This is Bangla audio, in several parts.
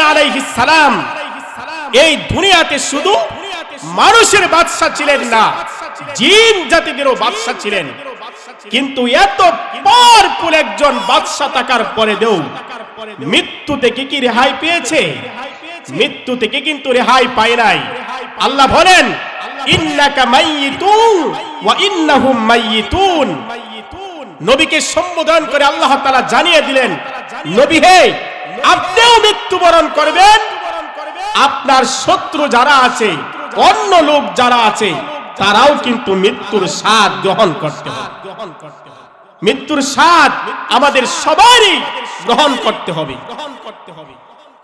সুলাইমান আলাইহিস সালাম। এই দুনিয়াতে শুধু মানুষের বাদশা ছিলেন না, জিন জাতিদেরও বাদশা ছিলেন। কিন্তু এত পাওয়ারফুল একজন বাদশা থাকার পরে দেও মৃত্যু থেকে কি রেহাই পেয়েছে? মৃত্যু থেকে কিন্তু রেহাই পায় নাই। আল্লাহ বলেন, ইন্নাকা মাইয়িতুন ওয়া ইন্নাহুম মাইয়িতুন। নবীকে সম্বোধন করে আল্লাহ তাআলা জানিয়ে দিলেন, নবী হে আপনিও মৃত্যুবরণ করবেন। আপনার শত্রু যারা আছে, অন্য লোক যারা আছে, তারাও কিন্তু মৃত্যুর স্বাদ গ্রহণ করতে হবে। মৃত্যুর স্বাদ আমাদের সবারই গ্রহণ করতে হবে।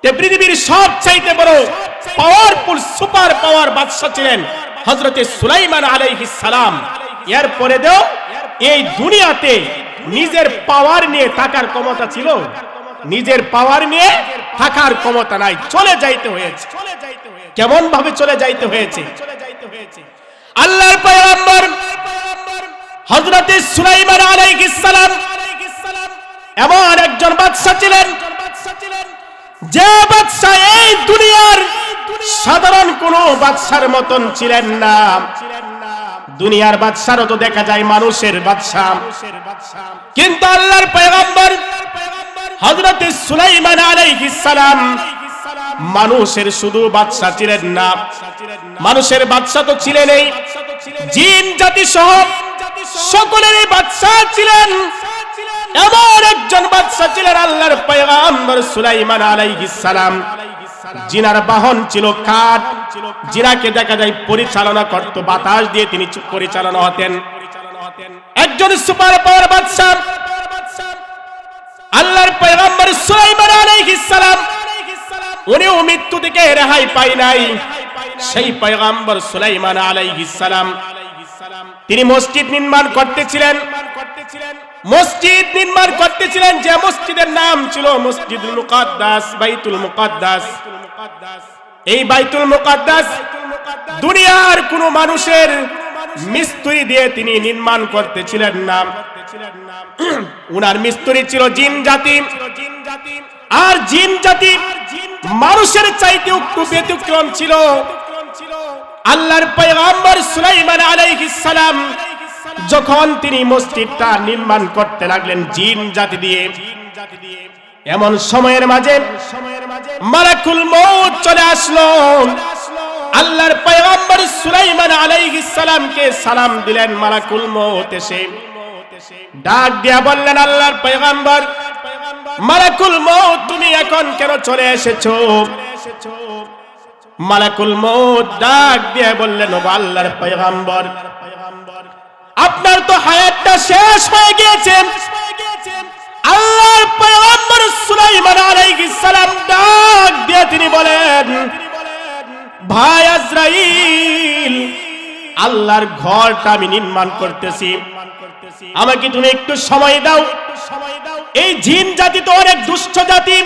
পৃথিবীর সব চাইতে বড় পাওয়ারফুল সুপার পাওয়ার ছিলেন হজরতে সুলাইমান আলাইহিস সালাম। এরপরে দেও, এই দুনিয়াতে নিজের পাওয়ার নিয়ে থাকার ক্ষমতা ছিল। নিজের পাওয়ার নিয়ে থাকার ক্ষমতা নাই। চলে যাইতে হয়েছে। কেমন ভাবে চলে যাইতে হয়েছে? আল্লাহর পয়গম্বর হযরতে সুলাইমান আলাইহিস সালাম এমন একজন বাদশা ছিলেন যে বাদশা এই দুনিয়ার সাধারণ কোন বাদশার মতন ছিলেন না। দুনিয়ার বাদশারও তো দেখা যায় মানুষের বাদশা। কিন্তু আল্লাহর পয়গম্বর হযরতে সুলাইমান আলাইহিস সালাম মানুষের শুধু বাদশা ছিলেন না। মানুষের বাদশা তো ছিলেন এই জিন জাতি সহ সকলেরই বাদশা ছিলেন। এমন একজন বাদশা ছিলেন আল্লাহর পয়গম্বর সুলাইমান আলাইহিস সালাম। জিনার বাহন ছিল কাঠ। জিনাকে দেখা যায় পরিচালনা করত, বাতাস দিয়ে তিনি পরিচালনা হতেন। একজন সুপার পাওয়ার বাদশা আল্লাহর পয়গম্বর সুলাইমান আলাইহিস সালাম, উনিও মৃত্যু থেকে রেহাই পাই নাই। সেই পয়গম্বর সুলাইমান আলাইহিস সালাম, তিনি মসজিদ নির্মাণ করতেছিলেন। মসজিদ নির্মাণ করতেছিলেন যে মসজিদের নাম ছিল মসজিদুল মুকাদ্দাস, বাইতুল মুকাদ্দাস। এই বাইতুল মুকাদ্দাস দুনিয়ার কোন মানুষের মিস্ত্রি দিয়ে তিনি নির্মাণ করতেছিলেন না। উনার মিস্ত্রি ছিল জিন জাতি। আর জিন জাতি মানুষের চাইতে একটু ব্যতিক্রম ছিল। আল্লাহর পয়গম্বর সুলাইমান আলাইহিস সালাম যখন তিনি মসজিদটা নির্মাণ করতে লাগলেন জিন জাতি দিয়ে এমন সময়ের মাঝে মালাকুল মউত চলে আসলো। আল্লাহর পয়গম্বর সুলাইমান আলাইহিস সালামকে সালাম দিলেন মালাকুল মউত এসে। ডাক দিয়া বললেন আল্লাহর পয়গম্বর মালাকুল মউত তুমি এখন কেন চলে এসেছ? মালাকুল মউত ডাক দিয়ে বললেন ও আল্লাহর পয়গম্বর আপনার তো হায়াতটা শেষ হয়ে গিয়েছে। আল্লাহর পয়গম্বর সুলাইমান আলাইহিস সালাম ডাক দিয়ে তিনি বলেন ভাই আজরাইল আল্লাহর ঘরটা আমি নির্মাণ করতেছি। আমাকে তুমি একটু সময় দাও। এই জিন জাতি তো অনেক দুষ্ট জাতি।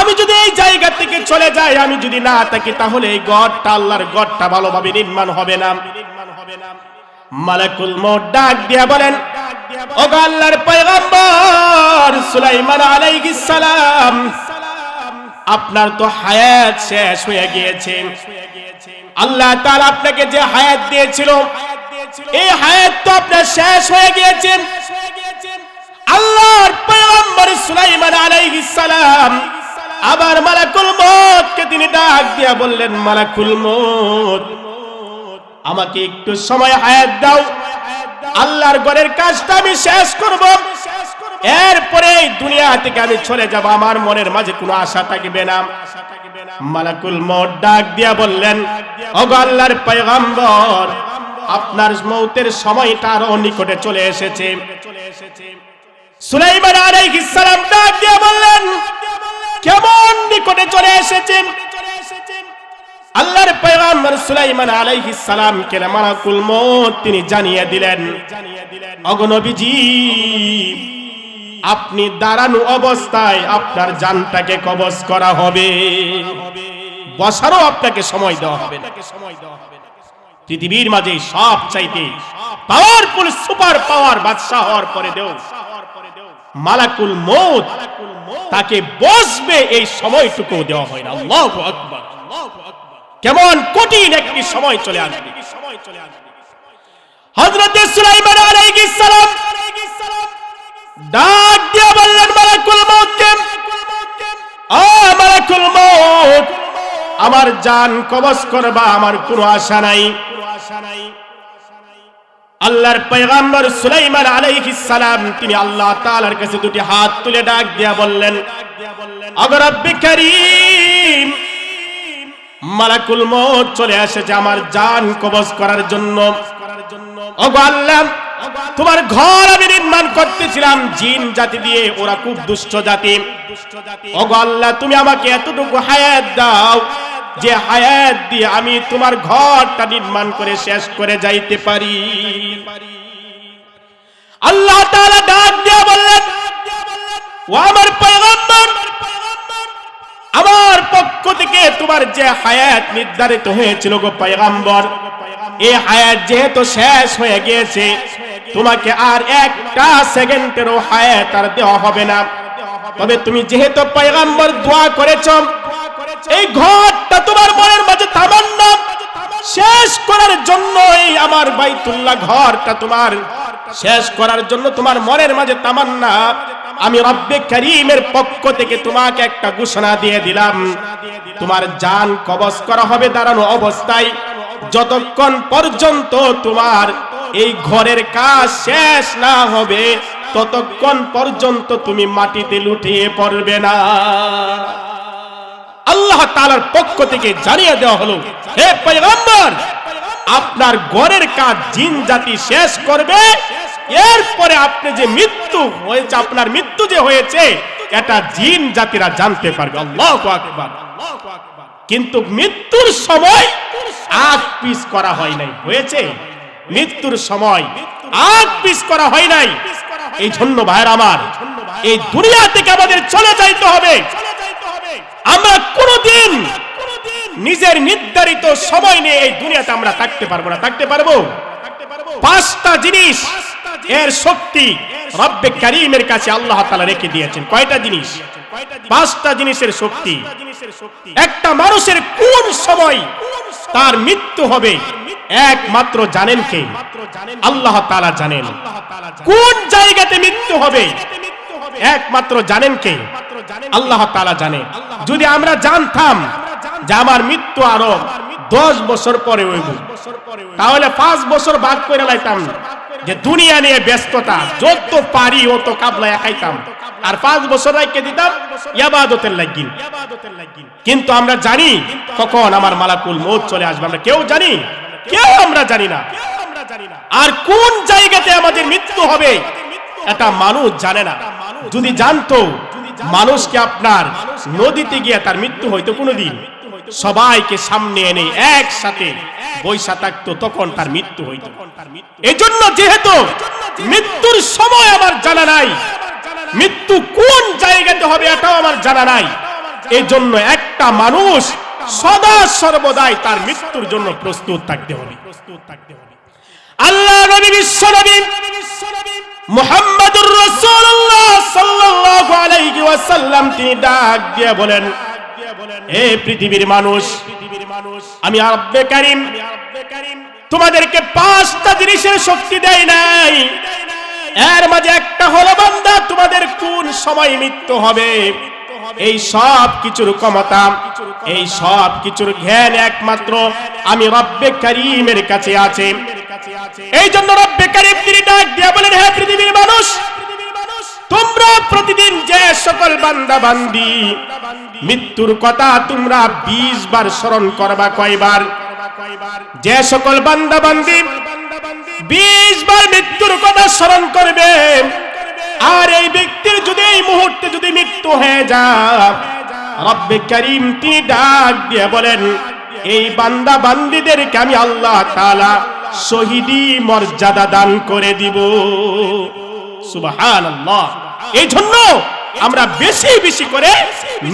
আমি যদি এই জায়গা থেকে চলে যাই, আমি যদি না থাকি, তাহলে এই গড়টা আল্লাহর গড়টা ভালোভাবে নির্মাণ হবে না। মালাকুল মউত ডাক দিয়া বলেন ও আল্লাহর পয়গম্বর সুলাইমান আলাইহিস সালাম, আপনার তো হায়াত শেষ হয়ে গিয়েছে। আল্লাহ তাআলা আপনাকে যে হায়াত দিয়েছিল এই হায়াত তো আপনার শেষ হয়ে গিয়েছে। আল্লাহর পয়গম্বর সুলাইমান আলাইহিস আবার মালাকুল মউতকে তিনি ডাক দিয়া বললেন, মালাকুল মউত, আমাকে একটু সময় হায়াত দাও। আল্লাহর ঘরের কাজটা আমি শেষ করব। এরপরে দুনিয়া থেকে আমি চলে যাব। আমার মনের মাঝে কোনো আশা থাকবে না। মালাকুল মউত ডাক দিয়া বললেন, ওগো আল্লাহর পয়গম্বর আপনার মৌতের সময়টা আরও নিকটে চলে এসেছে। সুলাইমান আলাইহিস সালাম ডাক দিয়া বললেন, কেমন নিকটে চলে এসেছে? আল্লাহর পয়গম্বর সুলাইমান আলাইহিস সালাম কে মালাকুল মউত তিনি জানিয়ে দিলেন অগনবীজি আপনি দাঁড়ানো অবস্থায় আপনার জানটাকে কবজ করা হবে। বসারও আপনাকে সময় দেওয়া হবে না। পৃথিবীর মাঝে সব চাইতে পাওয়ারফুল সুপার পাওয়ার বাদশাহ হওয়ার পরে দেও। মালাকুল মৌত তাকে বসবে এই সময়টুকু দেওয়া হয় না। আল্লাহু আকবার। কেমন কঠিন একটি সময় চলে আসবে। হযরত সুলাইমান আলাইহিস সালাম ডাক দিয়ে বললেন, মালাকুল মউতকে ও মালাকুল মউত, আমার জান কবজ করবা, আমার কোনো আশা নাই। আল্লাহর পয়গাম্বর সুলাইমান আলাইহিস সালাম, তিনি আল্লাহ তাআলার কাছে দুটি হাত তুলে ডাক দিয়া বললেন আগর রব্বি করিম, মালাকুল মউত চলে এসেছে আমার জান কবজ করার জন্য। ওগো আল্লাহ, তোমার ঘর আমি নির্মাণ করতেছিলাম, জিন জাতি দিয়ে, ওরা খুব দুষ্ট জাতি। ওগো আল্লাহ, তুমি আমাকে এতটুকু হায়াত দাও যে হায়াত দিয়ে আমি তোমার ঘরটা নির্মাণ করে শেষ করে যাইতে পারি। আল্লাহ ডাক বললেন, ও আমার পয়গম্বর, আমার পক্ষ থেকে তোমার যে হায়াত নির্ধারিত হয়েছিল গো পয়গম্বর হায়াত যেহেতু শেষ হয়ে গিয়েছে, তোমাকে আর একটা সেকেন্ডেরও হায়াত আর দেওয়া হবে না। তবে তুমি যেহেতু পয়গম্বর দোয়া করেছ, এই ঘরটা তোমার মনের মাঝে তামান্না শেষ করার জন্য এই আমার বাইতুল্লাহ ঘরটা তোমার। শেষ করার জন্য তোমার মনের মাঝে তামান্না। আমি রব্বে করিমের পক্ষ থেকে তোমাকে একটা ঘোষণা দিয়ে দিলাম। তোমার জান কবজ করা হবে দাঁড়ানো অবস্থায়। যতক্ষণ পর্যন্ত তোমার এই ঘরের কাজ শেষ না হবে, ততক্ষণ পর্যন্ত তুমি মাটিতে লুটিয়ে পড়বে না। আল্লাহ তালার পক্ষ থেকে জানিয়ে দেওয়া হলো, হে পয়গম্বর, আপনার ঘরের কাজ জিন জাতি শেষ করবে, এরপরে আপনি যে মৃত্যু হয়েছে, আপনার মৃত্যু যে হয়েছে, এটা জিন জাতিরা জানতে পারবে। আল্লাহু আকবার। কিন্তু মৃত্যুর সময় আগ পিস করা হয় নাই। হয়েছে? মৃত্যুর সময় আগ পিস করা হয় নাই। এই জন্য ভাইয়ের আমার, এই দুনিয়া থেকে আমাদের চলে যাইতে হবে। আমরা কোনোদিন নিজের নির্ধারিত সময় নিয়ে এই দুনিয়াতে আমরা থাকতে পারব না, থাকতে পারব? পাঁচটা জিনিস এর শক্তি রব্বে করিমের কাছে আল্লাহ তাআলা রেখে দিয়েছেন। কয়টা জিনিস? পাঁচটা জিনিসের শক্তি। একটা মানুষের কোন সময় তার মৃত্যু হবে একমাত্র জানেন কে? আল্লাহ তাআলা জানেন। কোন জায়গাতে মৃত্যু হবে একমাত্র জানেন কে? আল্লাহ তাআলা জানে। যদি আমরা জানতাম যে আমার মৃত্যু আরও দশ বছর পরে হইব। তাহলে পাঁচ বছর বাদ করে লাইতাম যে দুনিয়া নিয়ে ব্যস্ততা যত পারি অত কাবলা খাইতাম আর পাঁচ বছর রাখতে দিতাম ইয়াবাদতের লাগিন। কিন্তু আমরা জানি কখন আমার মালাকুল মৌত চলে আসবে। আমরা কেউ জানি? কেউ আমরা জানি না। আর কোন জায়গাতে আমাদের মৃত্যু হবে এটা মানুষ জানে না। যদি জানতো মানুষকে আপনার নদীতে গিয়ে তার মৃত্যু হইতো কোনোদিন। সবাইকে সামনে এনে একসাথে বৈশা থাকতো, তখন তার মৃত্যু হইতো। এই জন্য যেহেতু মৃত্যুর সময় আমার জানা নাই, মৃত্যু কোন জায়গাতে হবে এটাও আমার জানা নাই। এই জন্য একটা মানুষ সদা সর্বদাই তার মৃত্যুর জন্য প্রস্তুত থাকতে হবে। আল্লাহ নবী বিশ্ব নবী মুহাম্মাদুর রাসূলুল্লাহ সাল্লাল্লাহু তিনি ডাক দিয়ে বলেন পৃথিবীর মানুষ, আমি রব্বে কারীম, তোমাদেরকে পাঁচটা জিনিসের শক্তি দেয় নাই। এর মাঝে একটা হলো বান্দা, তোমাদের কোন সময় মৃত্যু হবে? এই সব কিছুর ক্ষমতা, এই সব কিছুর জ্ঞান একমাত্র আমি রব্বে করিমের কাছে আছে। এই জন্য রব্বে করিম তিনি ডাক বলেন, হে পৃথিবীর মানুষ তোমরা প্রতিদিন যে সকল বান্দা বান্দি মৃত্যুর কথা তোমরা বিশ বার স্মরণ করবা কয়বার? যে সকল বান্দা বান্দি বিশ বার মৃত্যুর কথা স্মরণ করবে, আর এই ব্যক্তির যদি এই মুহূর্তে যদি মৃত্যু হয়ে যায়, রব্বে করিম তিনি ডাক দিয়ে বলেন, এই বান্দা বান্দিদেরকে আমি আল্লাহ তাআলা শহীদি মর্যাদা দান করে দিব। সুবহানাল্লাহ। এই জন্য আমরা বেশি বেশি করে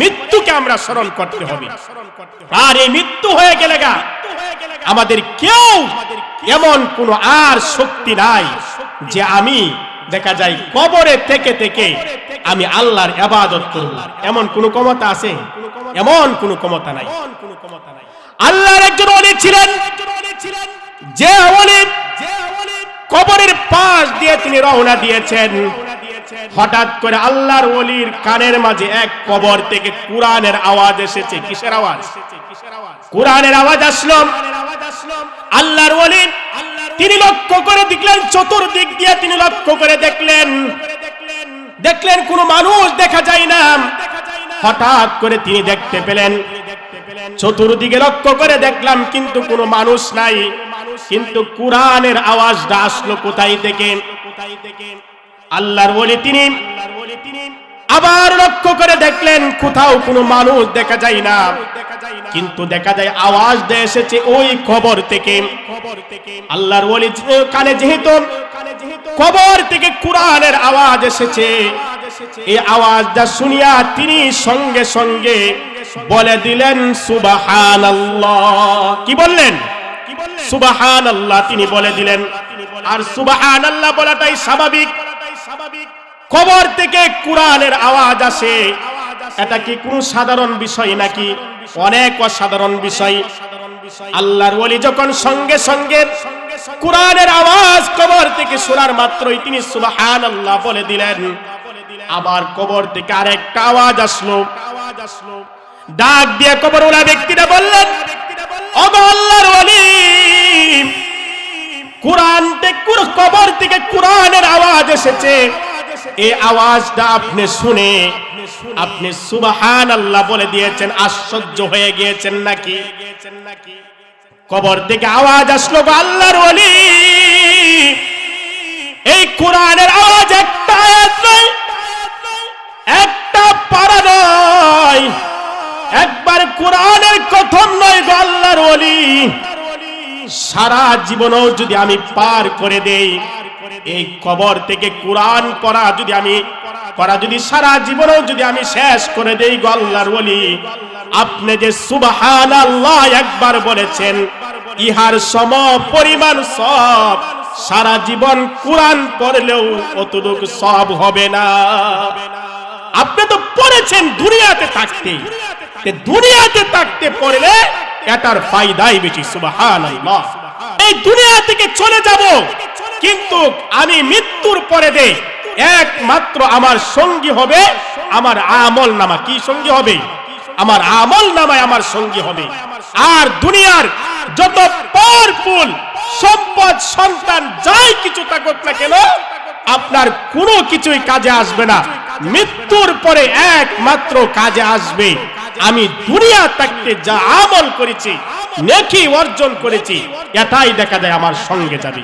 মৃত্যুকে আমরা স্মরণ করতে হবে। আর এই মৃত্যু হয়ে গেলে গা, আমাদের কেউ এমন কোন আর শক্তি নাই যে আমি দেখা যায় কবরে থেকে থেকে আমি আল্লাহর আবাদত করব। এমন কোন ক্ষমতা আছে? এমন কোন ক্ষমতা নাই। আল্লাহর একজন অলি ছিলেন, যে অলি কবরের পাশ দিয়ে তিনি রওনা দিয়েছেন। হঠাৎ করে আল্লাহর ওলির কানের মাঝে এক কবর থেকে কোরআনের আওয়াজ এসেছে। কিসের আওয়াজ? কোরআনের আওয়াজ আসলো। আল্লাহর ওলি তিনি লক্ষ্য করে দেখলেন, চতুর্দিক দিয়ে তিনি লক্ষ্য করে দেখলেন। দেখলেন কোনো মানুষ দেখা যায় না। হঠাৎ করে তিনি দেখতে পেলেন। চতুর্দিকে লক্ষ্য করে দেখলাম কিন্তু কোনো মানুষ নাই। কিন্তু কোরআনের আওয়াজটা আসলো কোথায় থেকে? আল্লাহর ওলি তিনি। আবার লক্ষ্য করে দেখলেন কোথাও কোনো মানুষ দেখা যায় না। কিন্তু দেখা যায় আওয়াজটা এসেছে ওই খবর থেকে। আল্লাহর ওলি কানে যেহেতু কবর থেকে কোরআনের আওয়াজ এসেছে। এই আওয়াজটা শুনিয়া তিনি সঙ্গে সঙ্গে বলে দিলেন সুবাহান কি বললেন? সুবাহান আল্লাহ তিনি বলে দিলেন। আর সুবাহান আল্লাহ বলাটাই স্বাভাবিক। কবর থেকে কোরআনের আওয়াজ আসে। এটা কি কোন সাধারণ বিষয় নাকি? অনেক অসাধারণ বিষয়। আল্লাহর ওলি যখন সঙ্গে সঙ্গে কোরআনের আওয়াজ কবর থেকে শোনার মাত্রই তিনি সুবাহান আল্লাহ বলে দিলেন। আবার কবর থেকে আরেকটা আওয়াজ আসলো। ডাক দিয়ে কবর ওলা ব্যক্তিটা বললেন ওগো আল্লাহর ওলি কোরআন কবর থেকে কোরআনের আওয়াজ এসেছে। এই আওয়াজটা আপনি শুনে, আপনি সুবাহান আল্লাহ বলে দিয়েছেন, আশ্চর্য হয়ে গিয়েছেন নাকি? কবর থেকে আওয়াজ আসলো আল্লাহর ওলি। এই কোরআনের আওয়াজ একটা একটা পারা নয়, একবার কোরআনের কথম নয় গো আল্লাহর ওলি। সারা জীবনও যদি আমি পার করে দেই, এই কবর থেকে কোরআন পড়া যদি আমি করা যদি সারা জীবনও যদি আমি শেষ করে দেই গো আল্লাহর ওলি, আপনি যে সুবহান আল্লাহ একবার বলেছেন, ইহার সম পরিমাণ সব সারা জীবন কোরআন পড়লেও অতটুকু সব হবে না। আপনি তো পড়েছেন দুনিয়াতে থাকতে দুনিয়াতে থাকতে পড়লে এটার ফায়দাই বেশি সুবাহান এই দুনিয়া থেকে চলে যাব, কিন্তু আমি মৃত্যুর পরে দে একমাত্র আমার সঙ্গী হবে, আমার আমল নামা কি সঙ্গী হবে? আমার আমল নামায় আমার সঙ্গী হবে। আর দুনিয়ার যত পাওয়ারফুল সম্পদ, সন্তান, যাই কিছু থাকুক না কেন আপনার কোনো কিছুই কাজে আসবে না। মৃত্যুর পরে একমাত্র কাজে আসবে। আমি দুনিয়া থাকতে যা আমল করেছি, নেকি অর্জন করেছি, এটাই দেখা দেয় আমার সঙ্গে যাবে।